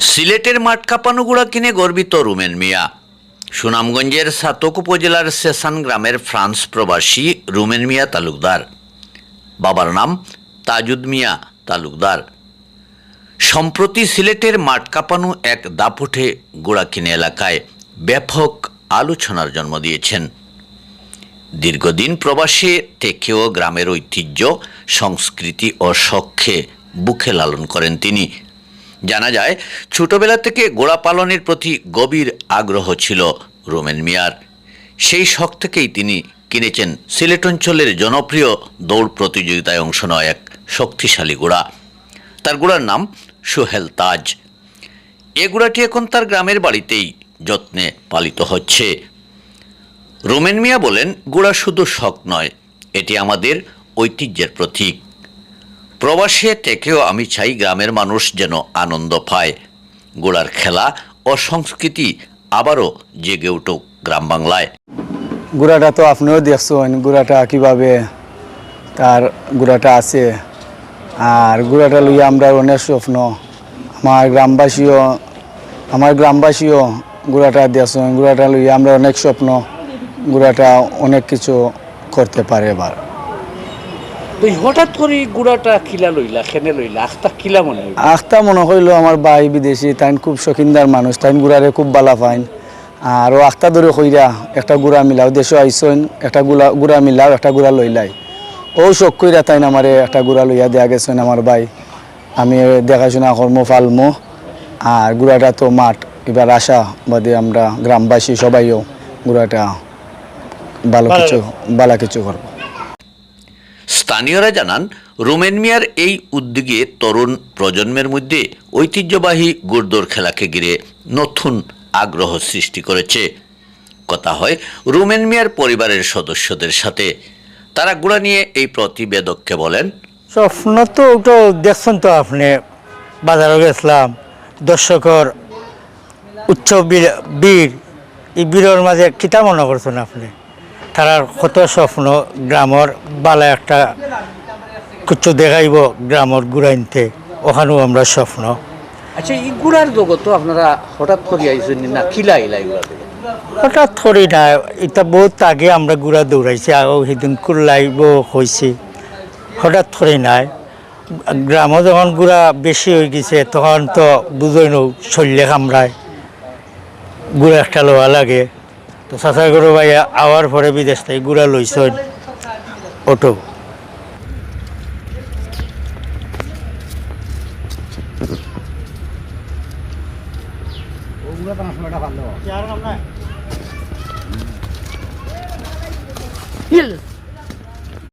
সিলেটের মাঠ কাঁপানো গুড়া কিনে গর্বিত রুমেন মিয়া। সুনামগঞ্জের সাতক উপজেলার সেসান গ্রামের ফ্রান্স প্রবাসী রুমেন মিয়া তালুকদার। বাবার নাম তাজুদ মিয়া তালুকদার। সম্প্রতি সিলেটের মাঠ এক দাপুটে গোড়াকিনে এলাকায় ব্যাপক আলোচনার জন্ম দিয়েছেন। দীর্ঘদিন প্রবাসে থেকেও গ্রামের ঐতিহ্য, সংস্কৃতি ও শখে বুকে লালন করেন তিনি। জানা যায়, ছোটবেলা থেকে গোড়া পালনের প্রতি গভীর আগ্রহ ছিল রোমেন মিয়ার। সেই শখ থেকেই তিনি কিনেছেন সিলেট অঞ্চলের জনপ্রিয় দৌড় প্রতিযোগিতায় অংশ নেওয়া এক শক্তিশালী গোড়া। তার গোড়ার নাম সোহেল তাজ। এ গোড়াটি এখন তার গ্রামের বাড়িতেই যত্নে পালিত হচ্ছে। রোমেন মিয়া বলেন, গোড়া শুধু শখ নয়, এটি আমাদের ঐতিহ্যের প্রতীক। প্রবাসে থেকেও আমি চাই গ্রামের মানুষ যেন আনন্দ পায়। গোড়ার খেলা ও সংস্কৃতি আবারও জেগে উঠুক গ্রাম বাংলায়। গুড়াটা তো আপনিও দেখছেন, গুড়াটা কীভাবে তার গুড়াটা আছে। আর গুড়াটা লইয়া আমরা অনেক স্বপ্ন। আমার গ্রামবাসীও আমার গ্রামবাসীও গুড়াটা দেখছেন, গুড়াটা লইয়া আমরা অনেক স্বপ্ন। গুড়াটা অনেক কিছু করতে পারে এবার। তো হঠাৎ করে গুড়াটা কিলা লইলা খেনে লইলা আখতা কিলা মনে হইল? আখতা মনে হইল আমার ভাই বিদেশি তাইন খুব শৌখিনদার মানুষ তাইন গুড়ারে খুব বালা পাইন। আর ও আখতা ধরে কইরা একটা গুড়া মিলাও দেশে আইসইন একটা গুড়া গুড়া মিলাও একটা গুড়া লইলাই। ও শখ কইরা তাইন আমারে একটা গুড়া লইয়া দেয়া গেছেন আমার ভাই। আমি দেখাশোনা কর্ম ফালমো আর গুড়াটা তো মাঠ। এবার আশা বাদে আমরা গ্রামবাসী সবাইও গুড়াটা ভালো কিছু ভালো কিছু করব। স্থানীয়রা জানান, রোমেন মিয়ার এই উদ্যোগে তরুণ প্রজন্মের মধ্যে ঐতিহ্যবাহী গুড়দৌড় খেলাকে ঘিরে নতুন আগ্রহ সৃষ্টি করেছে। কথা হয়, রোমেন মিয়ার পরিবারের সদস্যদের সাথে। তারা গুড়া নিয়ে এই প্রতিবেদককে বলেন, স্বপ্ন তো ওটা দেখছেন তো আপনি, বাজারে গেছিলাম, দর্শকর উচ্চ বীর বীর, এই বীরের মাঝে কিতা মনে করছেন আপনি? তারার কত স্বপ্ন গ্রামর বালা একটা কিছু দেখাইব গ্রামর গুড়াইনতে ওখানেও আমরা স্বপ্ন। আচ্ছা এই গুড়ার জগৎ তো আপনারা হঠাৎ করে আইসেন না কিলা আইলা হঠাৎ করি না এটা বহুত আগে আমরা গুড়া দৌড়াইছি আগেও সেদিন কুল্লাইব হয়েছে হঠাৎ করে নাই। গ্রামে যখন গুড়া বেশি হয়ে গেছে তখন তো বুঝই নৌ শরীরে কামড়ায়। গুড়া একটা লোয়া লাগে। তো চাচা গরু ভাই আওয়ার পরে বিদেশ থেকে গুড়া লইস অটো। হিল।